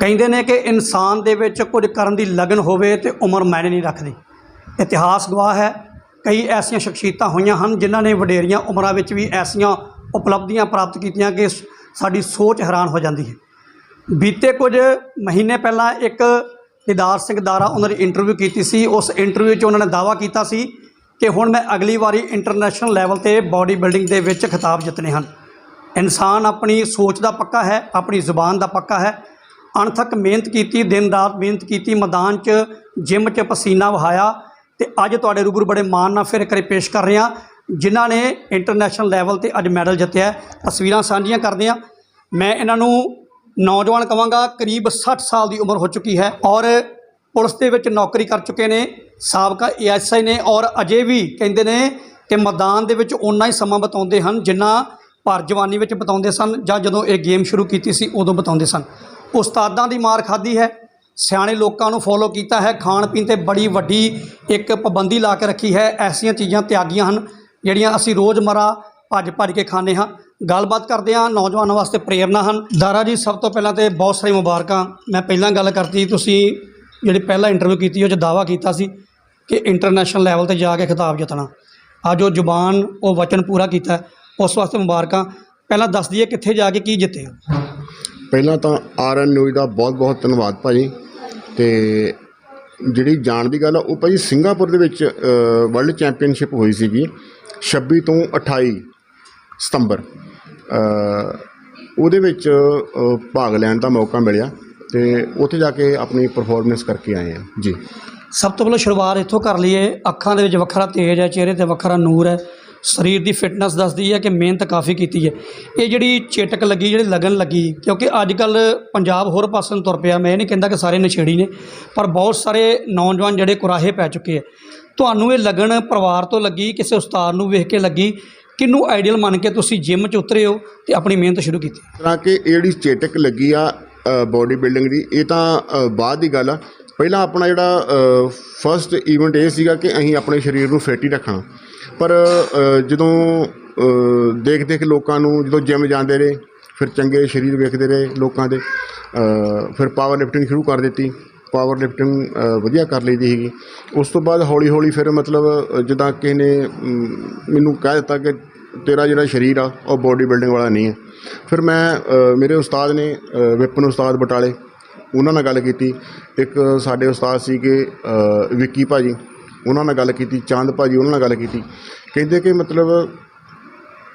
ਕਹਿੰਦੇ ਨੇ ਕਿ ਇਨਸਾਨ ਦੇ ਵਿੱਚ ਕੁਝ ਕਰਨ ਦੀ ਲਗਨ ਹੋਵੇ ਤੇ ਉਮਰ ਮਾਇਨੇ ਨਹੀਂ ਰੱਖਦੀ। ਇਤਿਹਾਸ ਗਵਾਹ ਹੈ, ਕਈ ਐਸੀਆਂ ਸ਼ਖਸੀਅਤਾਂ ਹੋਈਆਂ ਹਨ ਜਿਨ੍ਹਾਂ ਨੇ ਵਡੇਰੀਆਂ ਉਮਰਾਂ ਵਿੱਚ ਵੀ ਐਸੀਆਂ ਉਪਲਬਧੀਆਂ ਪ੍ਰਾਪਤ ਕੀਤੀਆਂ ਕਿ ਸ- ਸਾਡੀ ਸੋਚ ਹੈਰਾਨ ਹੋ ਜਾਂਦੀ ਹੈ। ਬੀਤੇ ਕੁਝ ਮਹੀਨੇ ਪਹਿਲਾਂ ਇੱਕ ਦਿਦਾਰ ਸਿੰਘ ਦਾਰਾ ਉਹਨਾਂ ਦੀ ਇੰਟਰਵਿਊ ਕੀਤੀ ਸੀ। ਉਸ ਇੰਟਰਵਿਊ 'ਚ ਉਹਨਾਂ ਨੇ ਦਾਅਵਾ ਕੀਤਾ ਸੀ ਕਿ ਹੁਣ ਮੈਂ ਅਗਲੀ ਵਾਰੀ ਇੰਟਰਨੈਸ਼ਨਲ ਲੈਵਲ ਤੇ ਬਾਡੀ ਬਿਲਡਿੰਗ ਦੇ ਵਿੱਚ ਖਿਤਾਬ ਜਿੱਤਣੇ ਹਨ। ਇਨਸਾਨ ਆਪਣੀ ਸੋਚ ਦਾ ਪੱਕਾ ਹੈ, ਆਪਣੀ ਜ਼ੁਬਾਨ ਦਾ ਪੱਕਾ ਹੈ ਅਣਥੱਕ ਮਿਹਨਤ ਕੀਤੀ, ਦਿਨ ਰਾਤ ਮਿਹਨਤ ਕੀਤੀ, ਮੈਦਾਨ 'ਚ ਜਿਮ 'ਚ ਪਸੀਨਾ ਵਹਾਇਆ ਤੇ ਅੱਜ ਤੁਹਾਡੇ ਰੂਬਰੂ ਬੜੇ ਮਾਣ ਨਾਲ ਫਿਰ ਕਰੇ ਪੇਸ਼ ਕਰ ਰਹੇ ਹਾਂ, ਜਿਨ੍ਹਾਂ ਨੇ ਇੰਟਰਨੈਸ਼ਨਲ ਲੈਵਲ ਤੇ ਅੱਜ ਮੈਡਲ ਜਿੱਤਿਆ ਤਸਵੀਰਾਂ ਸਾਂਝੀਆਂ ਕਰਦੇ ਹਾਂ। ਮੈਂ ਇਹਨਾਂ ਨੂੰ ਨੌਜਵਾਨ ਕਵਾਂਗਾ, ਕਰੀਬ 60 ਸਾਲ ਦੀ ਉਮਰ ਹੋ ਚੁੱਕੀ ਹੈ ਔਰ ਪੁਲਿਸ ਦੇ ਵਿੱਚ ਨੌਕਰੀ ਕਰ ਚੁੱਕੇ ਨੇ, ਸਾਬਕਾ ਏਐਸਆਈ ਨੇ ਔਰ ਅਜੇ ਵੀ ਕਹਿੰਦੇ ਨੇ ਕਿ ਮੈਦਾਨ ਦੇ ਵਿੱਚ ਓਨਾ ਹੀ ਸਮਾਂ ਬਿਤਾਉਂਦੇ ਹਨ ਜਿੰਨਾ ਭਰ ਜਵਾਨੀ ਵਿੱਚ ਬਿਤਾਉਂਦੇ ਸਨ ਜਾਂ ਜਦੋਂ ਇਹ ਗੇਮ ਸ਼ੁਰੂ ਕੀਤੀ ਸੀ, ਉਦੋਂ ਬਿਤਾਉਂਦੇ ਸਨ। ਉਸਤਾਦਾਂ ਦੀ ਮਾਰ ਖਾਧੀ ਹੈ। ਸਿਆਣੇ ਲੋਕਾਂ ਨੂੰ ਫੋਲੋ ਕੀਤਾ ਹੈ। ਖਾਣ ਪੀਣ ਤੇ ਬੜੀ ਵੱਡੀ ਇੱਕ ਪਾਬੰਦੀ ਲਾ ਕੇ ਰੱਖੀ ਹੈ। ਐਸੀਆਂ ਚੀਜ਼ਾਂ ਤਿਆਗੀਆਂ ਹਨ, ਜਿਹੜੀਆਂ ਅਸੀਂ ਰੋਜ਼ਮਰਾ ਭੱਜ ਭੱਜ ਕੇ ਖਾਂਦੇ ਹਾਂ। ਗੱਲਬਾਤ ਕਰਦੇ ਹਾਂ। ਨੌਜਵਾਨਾਂ ਵਾਸਤੇ ਪ੍ਰੇਰਨਾ ਹਨ। ਦਾਰਾ ਜੀ, ਸਭ ਤੋਂ ਪਹਿਲਾਂ ਤੇ ਬਹੁਤ ਸਾਰੀ ਮੁਬਾਰਕਾਂ। ਮੈਂ ਪਹਿਲਾਂ ਗੱਲ ਕਰਤੀ, ਤੁਸੀਂ ਜਿਹੜੀ ਪਹਿਲਾਂ ਇੰਟਰਵਿਊ ਕੀਤੀ, ਉਹ 'ਚ ਦਾਵਾ ਕੀਤਾ ਸੀ ਕਿ ਇੰਟਰਨੈਸ਼ਨਲ ਲੈਵਲ ਤੇ ਜਾ ਕੇ ਖਿਤਾਬ ਜਿੱਤਣਾ। ਅੱਜ ਉਹ ਜ਼ੁਬਾਨ, ਉਹ ਵਚਨ ਪੂਰਾ ਕੀਤਾ। ਉਸ ਵਾਸਤੇ ਮੁਬਾਰਕਾਂ। ਪਹਿਲਾਂ ਦੱਸ ਦਈਏ ਕਿੱਥੇ ਜਾ ਕੇ ਕੀ ਜਿੱਤੇ ਹੋ? ਪਹਿਲਾਂ ਤਾਂ ਆਰ ਆਰਐਨ ਨਿਊਜ਼ ਦਾ ਬਹੁਤ ਬਹੁਤ ਧੰਨਵਾਦ ਭਾਅ ਜੀ ਅਤੇ ਜਿਹੜੀ ਜਾਣ ਦੀ ਗੱਲ ਆ, ਉਹ ਭਾਅ ਜੀ ਸਿੰਗਾਪੁਰ ਦੇ ਵਿੱਚ ਵਰਲਡ ਚੈਂਪੀਅਨਸ਼ਿਪ ਹੋਈ ਸੀਗੀ 26 ਤੋਂ 28 ਸਤੰਬਰ। ਉਹਦੇ ਵਿੱਚ ਭਾਗ ਲੈਣ ਦਾ ਮੌਕਾ ਮਿਲਿਆ ਤੇ ਉੱਥੇ ਜਾ ਕੇ ਆਪਣੀ ਪਰਫਾਰਮੈਂਸ ਕਰਕੇ ਆਏ ਆ। ਜੀ। ਸਭ ਤੋਂ ਪਹਿਲਾਂ ਸ਼ੁਰੂਆਤ ਇੱਥੋਂ ਕਰ ਲਈਏ। ਅੱਖਾਂ ਦੇ ਵਿੱਚ ਵੱਖਰਾ ਤੇਜ ਹੈ, ਚਿਹਰੇ ਤੇ ਵੱਖਰਾ ਨੂਰ ਹੈ। ਸਰੀਰ ਦੀ ਫਿਟਨੈਸ ਦੱਸਦੀ ਹੈ ਕਿ ਮਿਹਨਤ ਕਾਫੀ ਕੀਤੀ ਹੈ। ਇਹ ਜਿਹੜੀ ਚੇਟਕ ਲੱਗੀ, ਜਿਹੜੀ ਲਗਨ ਲੱਗੀ, ਕਿਉਂਕਿ ਅੱਜ ਕੱਲ ਪੰਜਾਬ ਹੋਰ ਪਾਸੇ ਨੂੰ ਤੁਰ ਪਿਆ, ਮੈਂ ਇਹ ਨਹੀਂ ਕਹਿੰਦਾ ਕਿ ਸਾਰੇ ਨਸ਼ੇੜੀ ਨੇ, ਪਰ ਬਹੁਤ ਸਾਰੇ ਨੌਜਵਾਨ ਜਿਹੜੇ ਕੁਰਾਹੇ ਪੈ ਚੁੱਕੇ ਆ। ਤੁਹਾਨੂੰ ਇਹ ਲਗਨ ਪਰਿਵਾਰ ਤੋਂ ਲੱਗੀ, ਕਿਸੇ ਉਸਤਾਦ ਨੂੰ ਵੇਖ ਕੇ ਲੱਗੀ? ਕਿਹਨੂੰ ਆਈਡੀਅਲ ਮੰਨ ਕੇ ਤੁਸੀਂ ਜਿਮ 'ਚ ਉਤਰੇ ਹੋ ਤੇ ਆਪਣੀ ਮਿਹਨਤ ਸ਼ੁਰੂ ਕੀਤੀ? ਤਰ੍ਹਾਂ ਕਿ ਇਹ ਜਿਹੜੀ ਚੇਟਕ ਲੱਗੀ ਆ ਬਾਡੀ ਬਿਲਡਿੰਗ ਦੀ, ਇਹ ਤਾਂ ਬਾਅਦ ਦੀ ਗੱਲ ਆ। ਪਹਿਲਾਂ ਆਪਣਾ ਜਿਹੜਾ ਫਸਟ ਈਵੈਂਟ ਇਹ ਸੀਗਾ ਕਿ ਅਸੀਂ ਆਪਣੇ ਸਰੀਰ ਨੂੰ ਫਿੱਟ ਹੀ ਰੱਖਣਾ। ਪਰ ਜਦੋਂ ਦੇਖ ਦੇਖ ਲੋਕਾਂ ਨੂੰ ਜਦੋਂ ਜਿਮ ਜਾਂਦੇ ਰਹੇ, ਫਿਰ ਚੰਗੇ ਸਰੀਰ ਵੇਖਦੇ ਰਹੇ ਲੋਕਾਂ ਦੇ ਫਿਰ ਪਾਵਰ ਲਿਫਟਿੰਗ ਸ਼ੁਰੂ ਕਰ ਦਿੱਤੀ। ਪਾਵਰ ਲਿਫਟਿੰਗ ਵਧੀਆ ਕਰ ਲਈਦੀ ਸੀਗੀ। ਉਸ ਤੋਂ ਬਾਅਦ ਹੌਲੀ ਹੌਲੀ ਫਿਰ ਮਤਲਬ ਜਿੱਦਾਂ ਕਿਸੇ ਨੇ ਮੈਨੂੰ ਕਹਿ ਦਿੱਤਾ ਕਿ ਤੇਰਾ ਜਿਹੜਾ ਸਰੀਰ ਆ, ਉਹ ਬੋਡੀ ਬਿਲਡਿੰਗ ਵਾਲਾ ਨਹੀਂ ਹੈ। ਫਿਰ ਮੈਂ ਮੇਰੇ ਉਸਤਾਦ ਨੇ ਵਿਪਨ ਉਸਤਾਦ ਬਟਾਲੇ ਉਹਨਾਂ ਨਾਲ ਗੱਲ ਕੀਤੀ। ਇੱਕ ਸਾਡੇ ਉਸਤਾਦ ਸੀਗੇ ਅ, ਵਿੱਕੀ ਭਾਜੀ ਉਹਨਾਂ ਨਾਲ ਗੱਲ ਕੀਤੀ ਚੰਦ ਭਾਜੀ ਉਹਨਾਂ ਨਾਲ ਗੱਲ ਕੀਤੀ। ਕਹਿੰਦੇ ਕਿ ਮਤਲਬ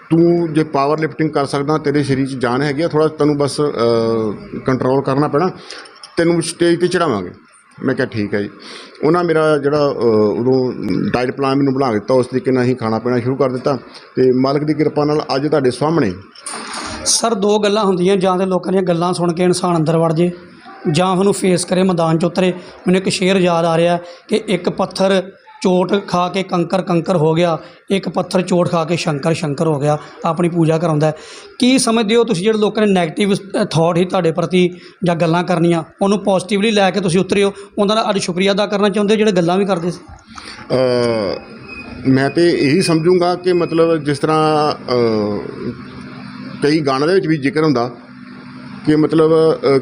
ਤੂੰ ਜੇ ਪਾਵਰ ਲਿਫਟਿੰਗ ਕਰ ਸਕਦਾ ਤੇਰੇ ਸਰੀਰ 'ਚ ਜਾਨ ਹੈਗੀ ਆ ਥੋੜਾ ਤੈਨੂੰ ਬਸ ਕੰਟਰੋਲ ਕਰਨਾ ਪੈਣਾ ਤੈਨੂੰ ਸਟੇਜ ਤੇ ਚੜਾਵਾਂਗੇ। ਮੈਂ ਕਿਹਾ ਠੀਕ ਹੈ ਜੀ। ਉਹਨਾਂ ਮੇਰਾ ਜਿਹੜਾ ਉਦੋਂ ਡਾਈਟ ਪਲਾਨ ਮੈਨੂੰ ਬਣਾ ਦਿੱਤਾ ਉਸ ਤਰੀਕੇ ਨਾਲ ਹੀ ਖਾਣਾ ਪੀਣਾ ਸ਼ੁਰੂ ਕਰ ਦਿੱਤਾ ਤੇ ਮਾਲਕ ਦੀ ਕਿਰਪਾ ਨਾਲ ਅੱਜ ਤੁਹਾਡੇ ਸਾਹਮਣੇ। ਸਰ ਦੋ ਗੱਲਾਂ ਹੁੰਦੀਆਂ ਜਾਂ ਤੇ ਲੋਕਾਂ ਦੀਆਂ ਗੱਲਾਂ ਸੁਣ ਕੇ ਇਨਸਾਨ ਅੰਦਰ ਵੜ ਜੇ। ਜਾਂ ਉਹਨੂੰ ਫੇਸ ਕਰੇ, ਮੈਦਾਨ 'ਚ ਉਤਰੇ। ਮੈਨੂੰ ਇੱਕ ਸ਼ੇਰ ਯਾਦ ਆ ਰਿਹਾ ਕਿ ਇੱਕ ਪੱਥਰ ਚੋਟ ਖਾ ਕੇ ਕੰਕਰ ਕੰਕਰ ਹੋ ਗਿਆ। ਇੱਕ ਪੱਥਰ ਚੋਟ ਖਾ ਕੇ ਸ਼ੰਕਰ ਸ਼ੰਕਰ ਹੋ ਗਿਆ। ਆਪਣੀ ਪੂਜਾ ਕਰਾਉਂਦਾ ਕੀ ਸਮਝਦੇ ਹੋ ਤੁਸੀਂ ਜਿਹੜੇ ਲੋਕਾਂ ਨੇ 네ਗੇਟਿਵ ਥਾਟ ਹੀ ਤੁਹਾਡੇ ਪ੍ਰਤੀ ਜਾਂ ਗੱਲਾਂ ਕਰਨੀਆਂ, ਉਹਨੂੰ ਪੋਜ਼ਿਟਿਵਲੀ ਲੈ ਕੇ ਤੁਸੀਂ ਉਤਰੇ ਹੋ? ਉਹਨਾਂ ਦਾ ਅੱਜ ਸ਼ੁਕਰੀਆ ਅਦਾ ਕਰਨਾ ਚਾਹੁੰਦੇ ਜਿਹੜੇ ਗੱਲਾਂ ਵੀ ਕਰਦੇ ਸੀ? ਮੈਂ ਤੇ ਇਹੀ ਸਮਝੂੰਗਾ ਕਿ ਮਤਲਬ ਜਿਸ ਤਰ੍ਹਾਂ ਕਈ ਗਾਣਿਆਂ ਦੇ ਵਿੱਚ ਵੀ ਜ਼ਿਕਰ ਹੁੰਦਾ ਕਿ ਮਤਲਬ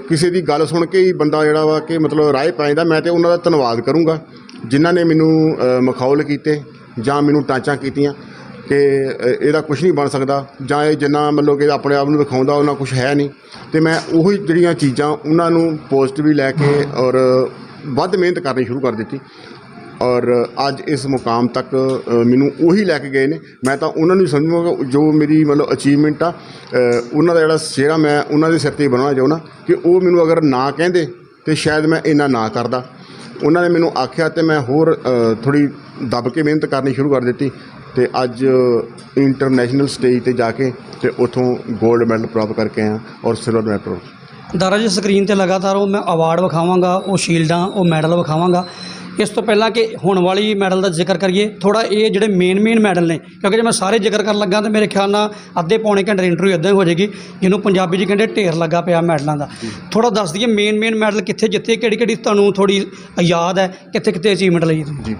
ਕਿਸੇ ਦੀ ਗੱਲ ਸੁਣ ਕੇ ਹੀ ਬੰਦਾ ਜਿਹੜਾ ਵਾ ਕਿ ਮਤਲਬ ਰਾਏ ਪੈ ਜਾਂਦਾ ਮੈਂ ਤੇ ਉਹਨਾਂ ਦਾ ਧੰਨਵਾਦ ਕਰੂੰਗਾ, ਜਿਨ੍ਹਾਂ ਨੇ ਮੈਨੂੰ ਮਖੌਲ ਕੀਤੇ ਜਾਂ ਮੈਨੂੰ ਟਾਂਚਾਂ ਕੀਤੀਆਂ ਕਿ ਇਹਦਾ ਕੁਝ ਨਹੀਂ ਬਣ ਸਕਦਾ ਜਾਂ ਇਹ ਜਿੰਨਾ ਮਤਲਬ ਕਿ ਆਪਣੇ ਆਪ ਨੂੰ ਦਿਖਾਉਂਦਾ ਉਹਨਾਂ ਕੁਝ ਹੈ ਨਹੀਂ। ਤੇ ਮੈਂ ਉਹੀ ਜਿਹੜੀਆਂ ਚੀਜ਼ਾਂ ਉਹਨਾਂ ਨੂੰ ਪੋਜ਼ਿਟਿਵਲੀ ਲੈ ਕੇ ਔਰ ਵੱਧ ਮਿਹਨਤ ਕਰਨੀ ਸ਼ੁਰੂ ਕਰ ਦਿੱਤੀ। ਔਰ ਅੱਜ ਇਸ ਮੁਕਾਮ ਤੱਕ ਮੈਨੂੰ ਉਹੀ ਲੈ ਕੇ ਗਏ ਨੇ। ਮੈਂ ਤਾਂ ਉਹਨਾਂ ਨੂੰ ਹੀ ਜੋ ਮੇਰੀ ਮਤਲਬ ਅਚੀਵਮੈਂਟ ਆ ਉਹਨਾਂ ਦਾ ਜਿਹੜਾ ਸਿਹਰਾ ਮੈਂ ਉਹਨਾਂ ਦੇ ਸਿਰ ਤੇ ਬਣਾਉਣਾ ਚਾਹੁੰਦਾ ਕਿ ਉਹ ਮੈਨੂੰ ਅਗਰ ਨਾ ਕਹਿੰਦੇ ਤੇ ਸ਼ਾਇਦ ਮੈਂ ਇੰਨਾ ਨਾ ਕਰਦਾ। ਉਹਨਾਂ ਨੇ ਮੈਨੂੰ ਆਖਿਆ ਤੇ ਮੈਂ ਹੋਰ ਥੋੜੀ ਦੱਬ ਕੇ ਮਿਹਨਤ ਕਰਨੀ ਸ਼ੁਰੂ ਕਰ ਦਿੱਤੀ ਤੇ ਅੱਜ ਇੰਟਰਨੈਸ਼ਨਲ ਸਟੇਜ ਤੇ ਜਾ ਕੇ ਤੇ ਉਥੋਂ 골ਡ ਮੈਡਲ ਪ੍ਰਾਪਤ ਕਰਕੇ ਆਇਆ ਔਰ ਸਿਲਵਰ ਮੈਡਲ ਪ੍ਰਾਪਤ। ਦਾਰਾ ਜੀ ਸਕਰੀਨ ਤੇ ਲਗਾਤਾਰ ਉਹ ਮੈਂ ਅਵਾਰਡ ਵਿਖਾਵਾਂਗਾ, ਉਹ ਸ਼ੀਲਡਾਂ, ਉਹ ਮੈਡਲ ਵਿਖਾਵਾਂਗਾ। ਇਸ ਤੋਂ ਪਹਿਲਾਂ ਕਿ ਹੁਣ ਵਾਲੀ ਮੈਡਲ ਦਾ ਜ਼ਿਕਰ ਕਰੀਏ ਥੋੜਾ ਇਹ ਜਿਹੜੇ ਮੇਨ ਮੇਨ ਮੈਡਲ ਨੇ, ਕਿਉਂਕਿ ਜੇ ਮੈਂ ਸਾਰੇ ਜ਼ਿਕਰ ਕਰਨ ਲੱਗਾ ਤਾਂ ਮੇਰੇ ਖਿਆਲ ਨਾਲ ਅੱਧੇ ਪੌਣੇ ਘੰਟੇ ਦੀ ਇੰਟਰਵਿਊ ਇਦਾਂ ਹੀ ਹੋ ਜਾਏਗੀ, ਜਿਹਨੂੰ ਪੰਜਾਬੀ 'ਚ ਕਹਿੰਦੇ ਢੇਰ ਲੱਗਾ ਪਿਆ ਮੈਡਲਾਂ ਦਾ। ਥੋੜਾ ਦੱਸ ਦਈਏ ਮੇਨ ਮੇਨ ਮੈਡਲ ਕਿੱਥੇ ਜਿੱਤੇ ਕਿਹੜੀ ਕਿਹੜੀ ਤੁਹਾਨੂੰ ਥੋੜੀ ਯਾਦ ਹੈ, ਕਿੱਥੇ ਕਿੱਥੇ ਅਚੀਵਮੈਂਟ ਲਈ ਜੀ।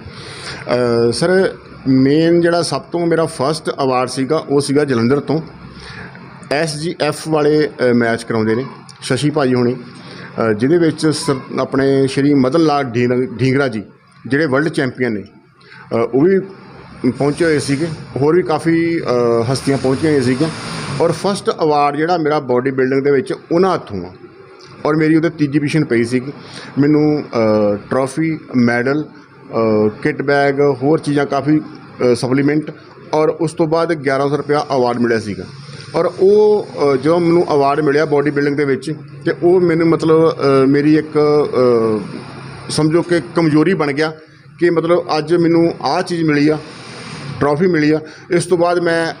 ਸਰ ਮੇਨ ਜਿਹੜਾ ਸਭ ਤੋਂ ਮੇਰਾ ਫਰਸਟ ਅਵਾਰਡ ਸੀਗਾ, ਉਹ ਸੀਗਾ ਜਲੰਧਰ ਤੋਂ। ਐਸਜੀਐਫ ਵਾਲੇ ਮੈਚ ਕਰਾਉਂਦੇ ਨੇ, ਸ਼ਸ਼ੀ ਭਾਜੀ ਹੋਣੀ। ਜਿਹਦੇ ਵਿੱਚ ਸਰ- ਆਪਣੇ ਸ਼੍ਰੀ ਮਦਨ ਲਾਲ ਢੀਂਗ- ਢੀਂਗਰਾ ਜੀ, ਜਿਹੜੇ ਵਰਲਡ ਚੈਂਪੀਅਨ ਨੇ ਉਹ ਵੀ ਪਹੁੰਚੇ ਹੋਏ ਸੀਗੇ, ਹੋਰ ਵੀ ਕਾਫੀ ਹਸਤੀਆਂ ਪਹੁੰਚੀਆਂ ਹੋਈਆਂ ਸੀਗੀਆਂ। ਔਰ ਫਸਟ ਅਵਾਰਡ ਜਿਹੜਾ ਮੇਰਾ ਬਾਡੀ ਬਿਲਡਿੰਗ ਦੇ ਵਿੱਚ ਉਹਨਾਂ ਹੱਥੋਂ ਆ। ਔਰ ਮੇਰੀ ਉਹਦੇ ਤੀਜੀ ਪੋਜੀਸ਼ਨ ਪਈ ਸੀਗੀ। ਮੈਨੂੰ ਟਰੋਫੀ ਮੈਡਲ ਕਿਟ ਬੈਗ ਹੋਰ ਚੀਜ਼ਾਂ ਕਾਫੀ ਸਪਲੀਮੈਂਟ ਔਰ ਉਸ ਤੋਂ ਬਾਅਦ 1100 ਰੁਪਇਆ ਅਵਾਰਡ ਮਿਲਿਆ ਸੀਗਾ। ਔਰ ਉਹ ਅ, ਜਦੋਂ ਮੈਨੂੰ ਅਵਾਰਡ ਮਿਲਿਆ ਬੋਡੀ ਬਿਲਡਿੰਗ ਦੇ ਵਿੱਚ ਤੇ ਉਹ ਮੈਨੂੰ ਮਤਲਬ ਅ, ਮੇਰੀ ਇੱਕ ਅ, ਸਮਝੋ ਕਿ ਕਮਜ਼ੋਰੀ ਬਣ ਗਿਆ ਕਿ ਮਤਲਬ ਅੱਜ ਮੈਨੂੰ ਆਹ ਚੀਜ਼ ਮਿਲੀ ਆ ਟਰੋਫੀ ਮਿਲੀ ਆ। ਇਸ ਤੋਂ ਬਾਅਦ ਮੈਂ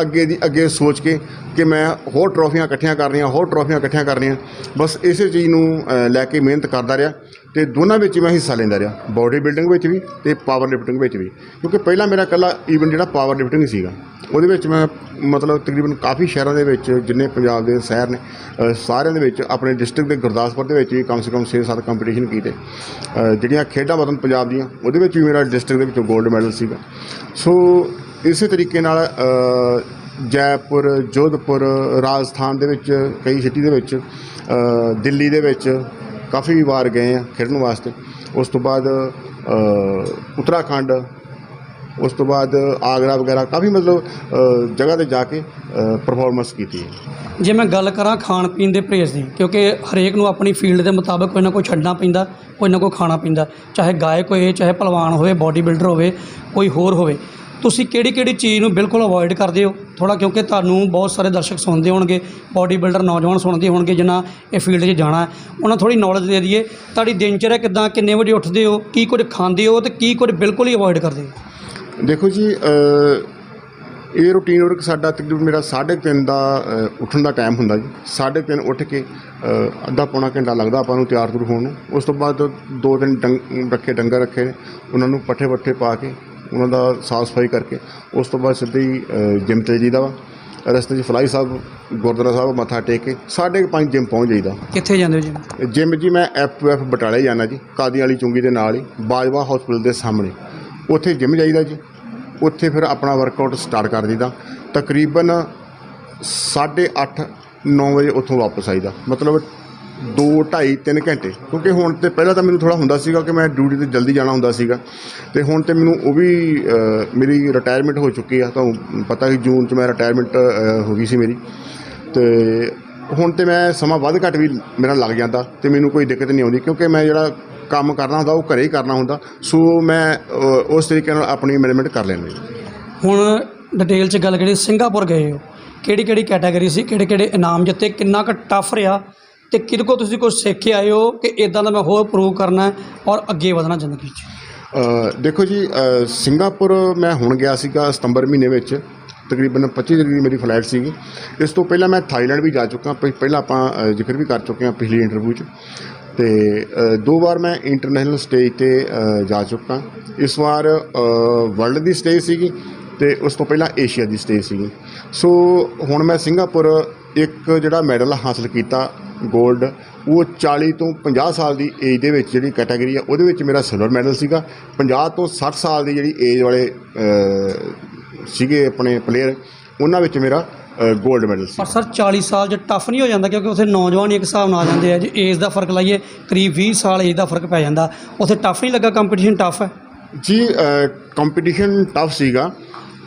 ਅੱਗੇ ਦੀ ਅੱਗੇ ਸੋਚ ਕੇ ਕਿ ਮੈਂ ਹੋਰ ਟਰੋਫੀਆਂ ਇਕੱਠੀਆਂ ਕਰਨੀਆਂ ਹੋਰ ਟਰੋਫੀਆਂ ਇਕੱਠੀਆਂ ਕਰਨੀਆਂ। ਬਸ ਇਸੇ ਚੀਜ਼ ਨੂੰ ਅ, ਲੈ ਕੇ ਮਿਹਨਤ ਕਰਦਾ ਰਿਹਾ। ਤੇ ਦੋਨਾਂ ਵਿੱਚ ਮੈਂ ਹਿੱਸਾ ਲੈਂਦਾ ਰਿਹਾ ਬਾਡੀ ਬਿਲਡਿੰਗ ਵਿੱਚ ਵੀ ਤੇ ਪਾਵਰ ਲਿਫਟਿੰਗ ਵਿੱਚ ਵੀ। ਕਿਉਂਕਿ ਪਹਿਲਾਂ ਮੇਰਾ ਇਕੱਲਾ ਈਵਨ ਜਿਹੜਾ ਪਾਵਰ ਲਿਫਟਿੰਗ ਸੀਗਾ, ਉਹਦੇ ਵਿੱਚ ਮੈਂ ਮਤਲਬ ਤਕਰੀਬਨ ਕਾਫੀ ਸ਼ਹਿਰਾਂ ਦੇ ਵਿੱਚ, ਜਿੰਨੇ ਪੰਜਾਬ ਦੇ ਸ਼ਹਿਰ ਨੇ ਸਾਰਿਆਂ ਦੇ ਵਿੱਚ, ਆਪਣੇ ਡਿਸਟ੍ਰਿਕਟ ਦੇ ਗੁਰਦਾਸਪੁਰ ਦੇ ਵਿੱਚ ਵੀ ਕਮ ਸੇ ਕਮ 6-7 ਕੰਪੀਟੀਸ਼ਨ ਕੀਤੇ। ਜਿਹੜੀਆਂ ਖੇਡਾਂ ਵਤਨ ਪੰਜਾਬ ਦੀਆਂ, ਉਹਦੇ ਵਿੱਚ ਵੀ ਮੇਰਾ ਡਿਸਟ੍ਰਿਕਟ ਦੇ ਵਿੱਚੋਂ 골ਡ ਮੈਡਲ ਸੀਗਾ। ਸੋ ਇਸੇ ਤਰੀਕੇ ਨਾਲ ਜੈਪੁਰ, ਜੋਧਪੁਰ, ਰਾਜਸਥਾਨ ਦੇ ਵਿੱਚ, ਕਈ ਸਿਟੀ ਦੇ ਵਿੱਚ ਦਿੱਲੀ ਦੇ ਵਿੱਚ ਕਾਫੀ ਵਾਰ ਗਏ ਆ ਖੇਡਣ ਵਾਸਤੇ। ਉਸ ਤੋਂ ਬਾਅਦ ਅ, ਉੱਤਰਾਖੰਡ ਉਸ ਤੋਂ ਬਾਅਦ ਆਗਰਾ ਵਗੈਰਾ ਕਾਫੀ ਮਤਲਬ ਜਗ੍ਹਾ ਤੇ ਜਾ ਕੇ ਪਰਫਾਰਮੈਂਸ ਕੀਤੀ ਹੈ। ਜੇ ਮੈਂ ਗੱਲ ਕਰਾਂ ਖਾਣ ਪੀਣ ਦੇ ਪਰਹੇਜ਼ ਦੀ ਕਿਉਂਕਿ ਹਰੇਕ ਨੂੰ ਆਪਣੀ ਫੀਲਡ ਦੇ ਮੁਤਾਬਕ ਕੋਈ ਨਾ ਕੋਈ ਛੱਡਣਾ ਪੈਂਦਾ ਕੋਈ ਨਾ ਕੋਈ ਖਾਣਾ ਪੈਂਦਾ। ਚਾਹੇ ਗਾਇਕ ਹੋਏ ਚਾਹੇ ਪਹਿਲਵਾਨ ਹੋਵੇ ਬਾਡੀ ਬਿਲਡਰ ਹੋਵੇ ਕੋਈ ਹੋਰ ਹੋਵੇ। ਤੁਸੀਂ ਕਿਹੜੀ ਕਿਹੜੀ ਚੀਜ਼ ਨੂੰ ਬਿਲਕੁਲ ਅਵੋਇਡ ਕਰਦੇ ਹੋ? ਥੋੜਾ ਕਿਉਂਕਿ ਤੁਹਾਨੂੰ ਬਹੁਤ ਸਾਰੇ ਦਰਸ਼ਕ ਸੁਣਦੇ ਹੋਣਗੇ ਬਾਡੀ ਬਿਲਡਰ ਨੌਜਵਾਨ ਸੁਣਦੇ ਹੋਣਗੇ ਜਿਨ੍ਹਾਂ ਇਹ ਫੀਲਡ 'ਚ ਜਾਣਾ ਉਹਨਾਂ ਥੋੜੀ ਨੌਲੇਜ ਦੇ ਦਈਏ, ਤੁਹਾਡੀ ਦਿਨਚਰਿਆ ਕਿੱਦਾਂ, ਕਿੰਨੇ ਵਜੇ ਉੱਠਦੇ ਹੋ, ਕੀ ਕੁਝ ਖਾਂਦੇ ਹੋ ਤੇ ਕੀ ਕੁਝ ਬਿਲਕੁਲ ਹੀ ਅਵੋਇਡ ਕਰਦੇ ਹੋ? ਦੇਖੋ ਜੀ ਇਹ ਰੂਟੀਨ ਵਰਕ ਸਾਡਾ ਤਕਰੀਬਨ ਮੇਰਾ 3:30 ਦਾ ਉੱਠਣ ਦਾ ਟਾਈਮ ਹੁੰਦਾ ਜੀ। 3:30 ਉੱਠ ਕੇ ਅੱਧਾ ਪੌਣਾ ਘੰਟਾ ਲੱਗਦਾ ਆਪਾਂ ਨੂੰ ਤਿਆਰ ਤੁਰ ਹੋਣ ਨੂੰ। ਉਸ ਤੋਂ ਬਾਅਦ ਦੋ ਤਿੰਨ ਡੰਗ, ਰੱਖੇ, ਡੰਗਰ ਰੱਖੇ ਉਹਨਾਂ ਨੂੰ ਪੱਠੇ ਵੱਠੇ ਪਾ ਕੇ ਉਹਨਾਂ ਦਾ ਸਾਫ਼ ਸਫ਼ਾਈ ਕਰਕੇ ਉਸ ਤੋਂ ਬਾਅਦ ਸਿੱਧੇ ਹੀ ਜਿਮ ਤੇ ਜੀਦਾ ਵਾ। ਰਸਤੇ 'ਚ ਫਲਾਈ ਸਾਹਿਬ ਗੁਰਦੁਆਰਾ ਸਾਹਿਬ ਮੱਥਾ ਟੇਕ ਕੇ 5:30 ਜਿਮ ਪਹੁੰਚ ਜਾਈਦਾ। ਕਿੱਥੇ ਜਾਂਦੇ ਹੋ ਜੀ? ਜਿਮ ਜੀ ਮੈਂ ਐਫ ਐਫ ਬਟਾਲੇ ਜਾਣਾ ਜੀ ਕਾਦੀ ਵਾਲੀ ਚੁੰਗੀ ਦੇ ਨਾਲ ਹੀ ਬਾਜਵਾ ਹਸਪੀਟਲ ਦੇ ਸਾਹਮਣੇ। ਉੱਥੇ ਜਿਮ ਜਾਈਦਾ ਜੀ। ਉੱਥੇ ਫਿਰ ਆਪਣਾ ਵਰਕਆਊਟ ਸਟਾਰਟ ਕਰ ਦਈਦਾ। ਤਕਰੀਬਨ 8:30 9 ਵਜੇ ਉੱਥੋਂ ਵਾਪਸ ਆਈਦਾ। ਮਤਲਬ 2 2.5 3 ਘੰਟੇ। ਕਿਉਂਕਿ ਹੁਣ ਤੇ ਪਹਿਲਾਂ ਤਾਂ ਮੈਨੂੰ ਥੋੜਾ ਹੁੰਦਾ ਸੀਗਾ ਕਿ ਮੈਂ ਡਿਊਟੀ ਤੇ ਜਲਦੀ ਜਾਣਾ ਹੁੰਦਾ ਸੀਗਾ। ਤੇ ਹੁਣ ਤੇ ਮੈਨੂੰ ਉਹ ਵੀ ਮੇਰੀ ਰਿਟਾਇਰਮੈਂਟ ਹੋ ਚੁੱਕੀ ਆ। ਤੁਹਾਨੂੰ ਪਤਾ ਕਿ ਜੂਨ 'ਚ ਮੈਂ ਰਿਟਾਇਰਮੈਂਟ ਹੋ ਗਈ ਸੀ ਮੇਰੀ। ਤੇ ਹੁਣ ਤੇ ਮੈਂ ਸਮਾਂ ਵੱਧ ਘੱਟ ਵੀ ਮੇਰਾ ਲੱਗ ਜਾਂਦਾ ਤੇ ਮੈਨੂੰ ਕੋਈ ਦਿੱਕਤ ਨਹੀਂ ਆਉਂਦੀ। ਕਿਉਂਕਿ ਮੈਂ ਜਿਹੜਾ ਕੰਮ ਕਰਨਾ ਹੁੰਦਾ, ਉਹ ਘਰੇ ਹੀ ਕਰਨਾ ਹੁੰਦਾ। ਸੋ ਮੈਂ ਉਸ ਤਰੀਕੇ ਨਾਲ ਆਪਣੀ ਮੈਨੇਜਮੈਂਟ ਕਰ ਲੈਂਦਾ ਜੀ। ਹੁਣ ਡਿਟੇਲ 'ਚ ਗੱਲ ਕਰੀ ਸਿੰਗਾਪੁਰ ਗਏ ਹੋ। ਕਿਹੜੀ ਕਿਹੜੀ ਕੈਟਾਗਰੀ ਸੀ? ਕਿਹੜੇ ਕਿਹੜੇ ਇਨਾਮ ਜਿੱਤੇ? ਕਿੰਨਾ ਕੁ ਟਫ ਰਿਹਾ? ਤੇ ਕਿਹਦੇ ਕੋਲ ਤੁਸੀਂ ਕੁਝ ਸਿੱਖ ਕੇ ਆਏ ਹੋ ਕਿ ਇਦਾਂ ਦਾ ਮੈਂ ਹੋਰ ਪ੍ਰੂਵ ਕਰਨਾ ਹੈ ਔਰ ਅੱਗੇ ਵਧਣਾ ਜ਼ਿੰਦਗੀ 'ਚ? ਦੇਖੋ ਜੀ ਸਿੰਗਾਪੁਰ ਮੈਂ ਹੁਣ ਗਿਆ ਸੀਗਾ ਸਤੰਬਰ ਮਹੀਨੇ ਵਿੱਚ, ਤਕਰੀਬਨ 25 ਤਰੀਕ ਦੀ ਮੇਰੀ ਫਲਾਈਟ ਸੀਗੀ। ਇਸ ਤੋਂ ਪਹਿਲਾਂ ਮੈਂ ਥਾਈਲੈਂਡ ਵੀ ਜਾ ਚੁੱਕਾ ਪਹਿਲਾਂ ਆਪਾਂ ਜ਼ਿਕਰ ਵੀ ਕਰ ਚੁੱਕੇ ਹਾਂ ਪਿਛਲੀ ਇੰਟਰਵਿਊ 'ਚ। ਤੇ ਦੋ ਵਾਰ ਮੈਂ ਇੰਟਰਨੈਸ਼ਨਲ ਸਟੇਜ ਤੇ ਜਾ ਚੁੱਕਾ। ਇਸ ਵਾਰ ਵਰਲਡ ਦੀ ਸਟੇਜ ਸੀਗੀ ਤੇ ਉਸ ਤੋਂ ਪਹਿਲਾਂ ਏਸ਼ੀਆ ਦੀ ਸਟੇਜ ਸੀਗੀ। ਸੋ ਹੁਣ ਮੈਂ ਸਿੰਗਾਪੁਰ ਇੱਕ ਜਿਹੜਾ ਮੈਡਲ ਹਾਸਲ ਕੀਤਾ 골ਡ ਉਹ 40 ਤੋਂ 50 ਸਾਲ ਦੀ ਏਜ ਦੇ ਵਿੱਚ ਜਿਹੜੀ ਕੈਟਾਗਰੀ ਆ ਉਹਦੇ ਵਿੱਚ ਮੇਰਾ ਸਿਲਵਰ ਮੈਡਲ ਸੀਗਾ। 50 ਤੋਂ 60 ਸਾਲ ਦੀ ਜਿਹੜੀ ਏਜ ਵਾਲੇ ਸੀਗੇ ਆਪਣੇ ਪਲੇਅਰ ਉਹਨਾਂ ਵਿੱਚ ਮੇਰਾ 골ਡ ਮੈਡਲ ਸੀ। ਪਰ ਸਰ 40 ਸਾਲ 'ਚ ਟਫ ਨਹੀਂ ਹੋ ਜਾਂਦਾ ਕਿਉਂਕਿ ਉੱਥੇ ਨੌਜਵਾਨ ਇੱਕ ਹਿਸਾਬ ਨਾਲ ਆ ਜਾਂਦੇ ਆ। ਜੇ ਏਜ ਦਾ ਫ਼ਰਕ ਲਾਈਏ ਕਰੀਬ 20 ਸਾਲ ਏਜ ਦਾ ਫ਼ਰਕ ਪੈ ਜਾਂਦਾ। ਉੱਥੇ ਟਫ ਨਹੀਂ ਲੱਗਾ ਕੰਪੀਟੀਸ਼ਨ ਟਫ ਹੈ? ਜੀ ਕੰਪੀਟੀਸ਼ਨ ਟਫ ਸੀਗਾ।